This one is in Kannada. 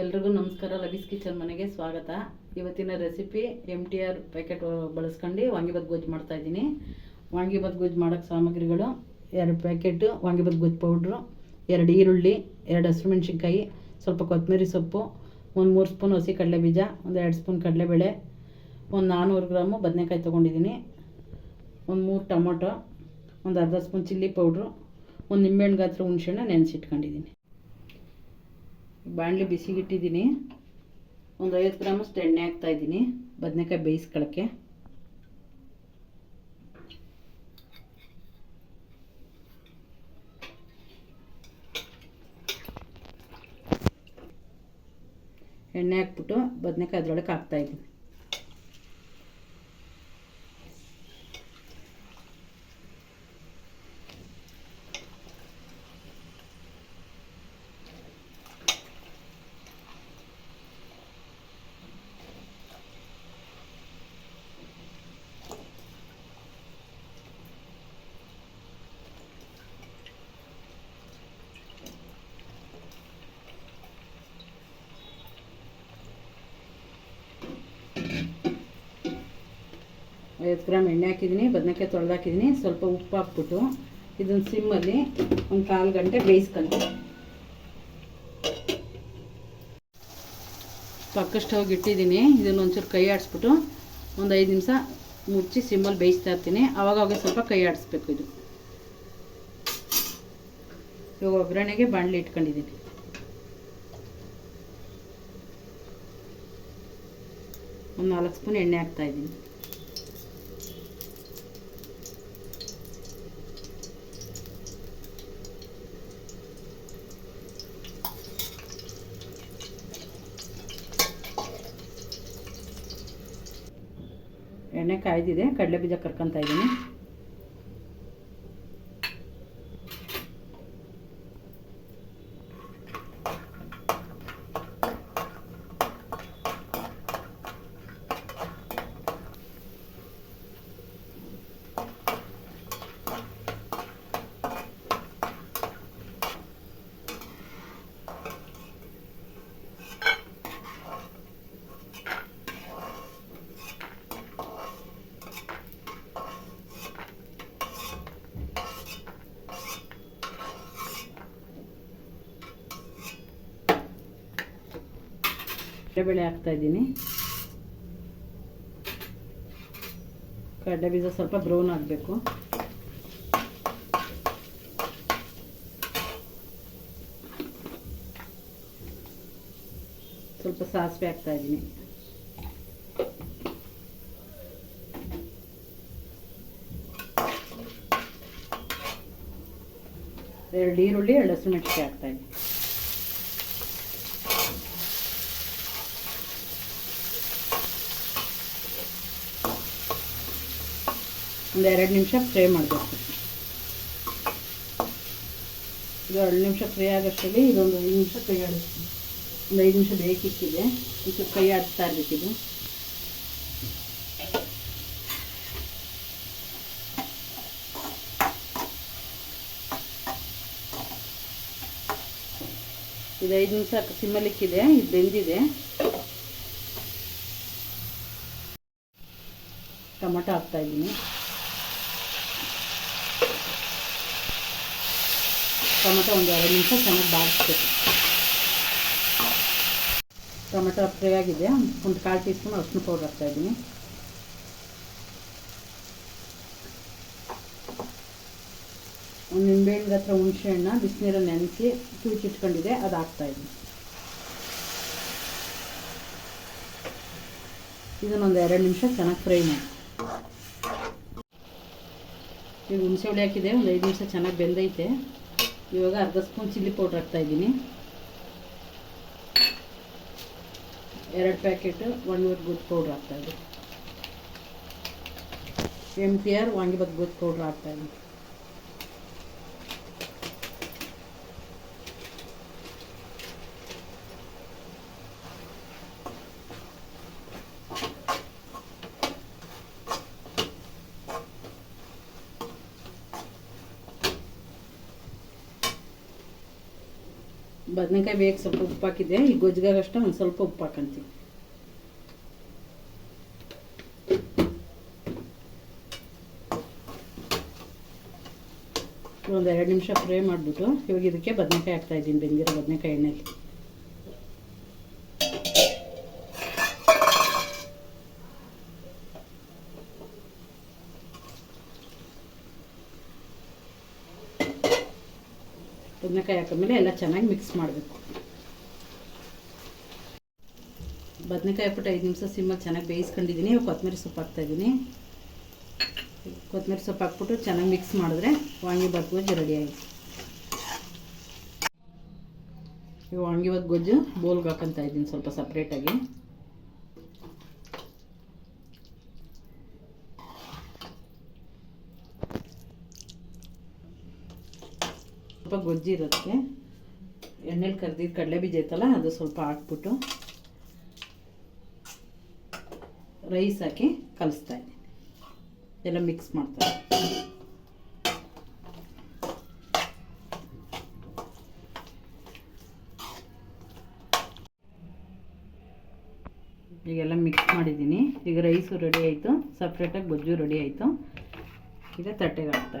ಎಲ್ರಿಗೂ ನಮಸ್ಕಾರ. ಲಬೀಸ್ ಕಿಚನ್ ಮನೆಗೆ ಸ್ವಾಗತ. ಇವತ್ತಿನ recipe M T R packet ಬಳಸ್ಕೊಂಡು ವಾಂಗಿಬಾತ್ ಗೊಜ್ಜು ಮಾಡ್ತಾ ಇದ್ದೀನಿ. ವಾಂಗಿಬತ್ ಗೊಜ್ಜು ಮಾಡೋಕ್ಕೆ ಸಾಮಗ್ರಿಗಳು ಎರಡು ಪ್ಯಾಕೆಟು ವಾಂಗಿಬಾತ್ ಗೊಜ್ಜು ಪೌಡ್ರು ಎರಡು ಈರುಳ್ಳಿ, ಎರಡು ಹಸಿರು ಮೆಣಸಿನ್ಕಾಯಿ, ಸ್ವಲ್ಪ ಕೊತ್ತಂಬರಿ ಸೊಪ್ಪು, ಒಂದು ಮೂರು ಸ್ಪೂನ್ ಹಸಿ ಕಡಲೆ ಬೀಜ ಒಂದು ಎರಡು ಸ್ಪೂನ್ ಕಡಲೆಬೇಳೆ, ಒಂದು ನಾನ್ನೂರು ಗ್ರಾಮು ಬದನೆಕಾಯಿ ತೊಗೊಂಡಿದ್ದೀನಿ. ಒಂದು ಮೂರು ಟೊಮೊಟೊ, ಒಂದು ಅರ್ಧ ಸ್ಪೂನ್ ಚಿಲ್ಲಿ ಪೌಡ್ರು ಒಂದು ನಿಂಬೆಹಣ್ಣು ಗಾತ್ರ ಹುಣ್ಸೆಹಣ್ಣು ನೆನೆಸಿಟ್ಕೊಂಡಿದ್ದೀನಿ. ಬಾಣಲಿ ಬಿಸಿಗಿಟ್ಟಿದ್ದೀನಿ. ಒಂದು ಐವತ್ತು ಗ್ರಾಮಷ್ಟು ಎಣ್ಣೆ ಹಾಕ್ತಾ ಇದ್ದೀನಿ. ಬದನೆಕಾಯಿ ಬೇಯಿಸ್ಕೊಳ್ಳೋಕ್ಕೆ ಎಣ್ಣೆ ಹಾಕ್ಬಿಟ್ಟು ಬದನೆಕಾಯಿ ಅದರೊಳಗೆ ಹಾಕ್ತಾ ಇದ್ದೀನಿ ಐವತ್ತು ಗ್ರಾಮ್ ಎಣ್ಣೆ ಹಾಕಿದ್ದೀನಿ, ಬದನೆಕಾಯಿ ತೊಳೆದು ಹಾಕಿದ್ದೀನಿ, ಸ್ವಲ್ಪ ಉಪ್ಪು ಹಾಕ್ಬಿಟ್ಟು ಇದನ್ನು ಸಿಮ್ಮಲ್ಲಿ ಒಂದು ಕಾಲು ಗಂಟೆ ಬೇಯಿಸ್ಕೊಂಡು ಪಕ್ಕ ಸ್ಟವ್ಗೆ ಇಟ್ಟಿದ್ದೀನಿ, ಇದನ್ನು ಒಂಚೂರು ಕೈ ಆಡಿಸ್ಬಿಟ್ಟು ಒಂದು ಐದು ನಿಮಿಷ ಮುಚ್ಚಿ ಸಿಮ್ಮಲ್ಲಿ ಬೇಯಿಸ್ತಾ ಇರ್ತೀನಿ. ಅವಾಗವಾಗ ಸ್ವಲ್ಪ ಕೈ ಆಡಿಸ್ಬೇಕು ಇದು. ಇವಾಗ ಒಗ್ಗರಣೆಗೆ ಬಾಣಲಿ ಇಟ್ಕೊಂಡಿದ್ದೀನಿ. ಒಂದು ನಾಲ್ಕು ಸ್ಪೂನ್ ಎಣ್ಣೆ ಹಾಕ್ತಾ ಎಣ್ಣೆ ಕಾಯ್ದಿದೆ ಕಡಲೆ ಬೀಜ ಕರ್ಕೊತಾ ಇದ್ದೀನಿ. ಕಡಲೆಬೇಳೆ ಹಾಕ್ತಾ ಇದ್ದೀನಿ. ಕಡಲೆ ಬೀಜ ಸ್ವಲ್ಪ ಬ್ರೌನ್ ಆಗಬೇಕು. ಸ್ವಲ್ಪ ಸಾಸಿವೆ ಹಾಕ್ತಾ ಇದ್ದೀನಿ. ಎರಡು ಈರುಳ್ಳಿ, ಎರಡು ಹಸಿರು ಮೆಣಸಿಗೆ ಒಂದು ಎರಡು ನಿಮಿಷ ಫ್ರೈ ಮಾಡಬೇಕು. ಇದು ಎರಡು ನಿಮಿಷ ಫ್ರೈ ಆಗೋಷ್ಟರಲ್ಲಿ ಇದೊಂದು ಐದು ನಿಮಿಷ ಕೈ ಆಡಿಸ್ತೀನಿ ಒಂದು ಐದು ನಿಮಿಷ ಬೇಕಿಕ್ಕಿದೆ ಇದು ಕೈ ಆಡಿಸ್ತಾ ಇರಬೇಕಿದು ಇದು. ಐದು ನಿಮಿಷ ಸಿಮ್ಮಲಿಕ್ಕಿದೆ ಇದು ಬೆಂದಿದೆ. ಟೊಮೊಟೊ ಹಾಕ್ತಾ ಇದ್ದೀನಿ. ಟೊಮೊಟೊ ಒಂದು ಎರಡು ನಿಮಿಷ ಚೆನ್ನಾಗಿ ಬಾರಿಸ್ಬೇಕು. ಟೊಮೆಟೊ ಫ್ರೈ ಆಗಿದೆ. ಒಂದು ಕಾಲು ಟೀ ಸ್ಪೂನ್ ಅರ್ಶಿನ ಪೌಡರ್ ಹಾಕ್ತಾ ಇದ್ದೀನಿ. ಒಂದು ನಿಂಬೆಹಣ್ಣು ಹತ್ರ ಹುಣಸೆ ಹಣ್ಣು ಬಿಸಿನೀರಲ್ಲಿ ನೆನೆಸಿ ಕಿವುಚಿಟ್ಕೊಂಡಿದೆ ಅದು ಹಾಕ್ತಾ ಇದ್ದೀನಿ. ಇದನ್ನೊಂದು ಎರಡು ನಿಮಿಷ ಚೆನ್ನಾಗಿ ಫ್ರೈ ಮಾಡಿ. ಈಗ ಹುಣಸೆ ಹುಳಿ ಹಾಕಿದೆ, ಒಂದು ಐದು ನಿಮಿಷ ಚೆನ್ನಾಗಿ ಬೆಂದೈತೆ. ಇವಾಗ ಅರ್ಧ ಸ್ಪೂನ್ ಚಿಲ್ಲಿ ಪೌಡ್ರ್ ಹಾಕ್ತಾ ಇದ್ದೀನಿ. ಎರಡು ಪ್ಯಾಕೆಟು ಒಂದೂವರೆ ಗುಡ್ ಪೌಡ್ರ್ ಹಾಕ್ತಾ ಇದ್ದೀನಿ. ಎಂ ಟಿ ಆರ್ ವಾಂಗಿಬತ್ ಗುಡ್ ಪೌಡ್ರ್ ಹಾಕ್ತಾ ಬದನೆಕಾಯಿ ಬೇಗ ಸ್ವಲ್ಪ ಉಪ್ಪು ಹಾಕಿದ್ದೆ ಈ ಗೊಜ್ಜಿಗಾಗಷ್ಟ ಒಂದು ಸ್ವಲ್ಪ ಉಪ್ಪು ಹಾಕಂತೀವಿ. ಒಂದು ಎರಡು ನಿಮಿಷ ಫ್ರೈ ಮಾಡಿಬಿಟ್ಟು ಇವಾಗ ಇದಕ್ಕೆ ಬದನೆಕಾಯಿ ಹಾಕ್ತಾಯಿದ್ದೀನಿ ಬೆಂದಿರೋ ಬದನೆಕಾಯಿ ಎಣ್ಣೆಲಿ. ಬದನೆಕಾಯಿ ಹಾಕಿದ್ಮೇಲೆ ಎಲ್ಲ ಚೆನ್ನಾಗಿ ಮಿಕ್ಸ್ ಮಾಡಬೇಕು. ಬದನೆಕಾಯಿ ಹಾಕ್ಬಿಟ್ಟು ಐದು ನಿಮಿಷ ಸಿಮ್ಮಲ್ಲಿ ಚೆನ್ನಾಗಿ ಬೇಯಿಸ್ಕೊಂಡಿದ್ದೀನಿ ಕೊತ್ತಂಬರಿ ಸೊಪ್ಪು ಹಾಕ್ತಾಯಿದ್ದೀನಿ ಕೊತ್ತಂಬರಿ ಸೊಪ್ಪು ಹಾಕ್ಬಿಟ್ಟು ಚೆನ್ನಾಗಿ ಮಿಕ್ಸ್ ಮಾಡಿದ್ರೆ ವಾಂಗಿಬಾತ್ ಗೊಜ್ಜು ರೆಡಿ ಆಯಿತು. ವಾಂಗಿ ವಾಂಗಿಬಾತ್ ಗೊಜ್ಜು ಬೋಲ್ಗೆ ಹಾಕೊಂತ ಇದ್ದೀನಿ ಸ್ವಲ್ಪ ಸಪ್ರೇಟಾಗಿ ಸ್ವಲ್ಪ ಇರುತ್ತೆ ಎಣ್ಣೆಲಿ ಕರ್ದಿದ್ದು ಕಡಲೆ ಬೀಜ ಐತಲ್ಲ, ಅದು ಸ್ವಲ್ಪ ಹಾಕ್ಬಿಟ್ಟು ರೈಸ್ ಹಾಕಿ ಕಲಿಸ್ತಾ ಇದ್ದೀನಿ. ಎಲ್ಲ ಮಿಕ್ಸ್ ಮಾಡ್ತಾ. ಈಗೆಲ್ಲ ಮಿಕ್ಸ್ ಮಾಡಿದ್ದೀನಿ. ಈಗ ರೈಸು ರೆಡಿ ಆಯಿತು. ಸಪ್ರೇಟಾಗಿ ಗೊಜ್ಜು ರೆಡಿ ಆಯಿತು. ಈಗ ತಟ್ಟೆಗೆ ಹಾಕ್ತಾ